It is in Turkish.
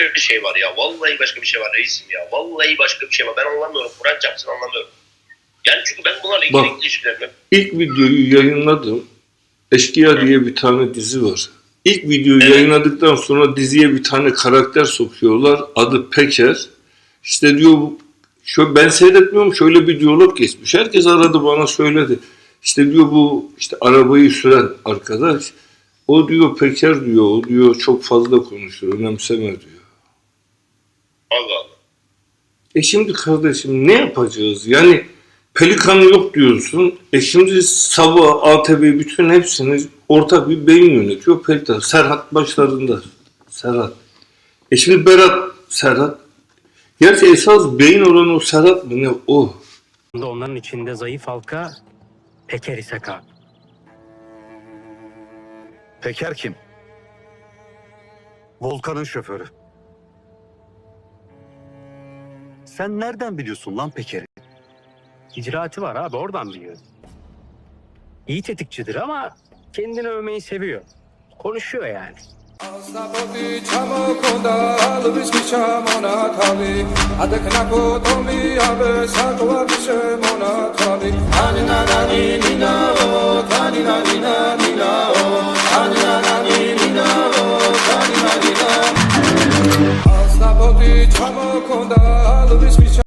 başka bir şey var ya. Vallahi başka bir şey var reisim ya. Vallahi başka bir şey var. Ben anlamıyorum. Kur'an çarpsın anlamıyorum. Yani çünkü ben bunlarla ilgili Bak. ilişkilerim. İlk videoyu yayınladım. Eşkıya diye bir tane dizi var. İlk videoyu Evet. yayınladıktan sonra diziye bir tane karakter sokuyorlar. Adı Peker. İşte diyor şu ben seyretmiyorum şöyle bir diyalog geçmiş. Herkes aradı bana söyledi. İşte diyor bu işte arabayı süren arkadaş o diyor Peker diyor o diyor çok fazla konuşur önemseme diyor. E şimdi kardeşim ne yapacağız? Yani pelikanı yok diyorsun. E şimdi sabah ATV bütün hepsini ortak bir beyin yönetiyor. Pelikan. Serhat başlarında. Serhat. E şimdi Berat Serhat. Gerçi esas beyin olan o Serhat mı ne? O. Onların içinde zayıf halka Peker İshaka. Peker kim? Volkan'ın şoförü. Sen nereden biliyorsun lan Peker'i? İcraatı var abi oradan biliyor. İyi tetikçidir ama kendini övmeyi seviyor. Konuşuyor yani. konuda alır hiçbir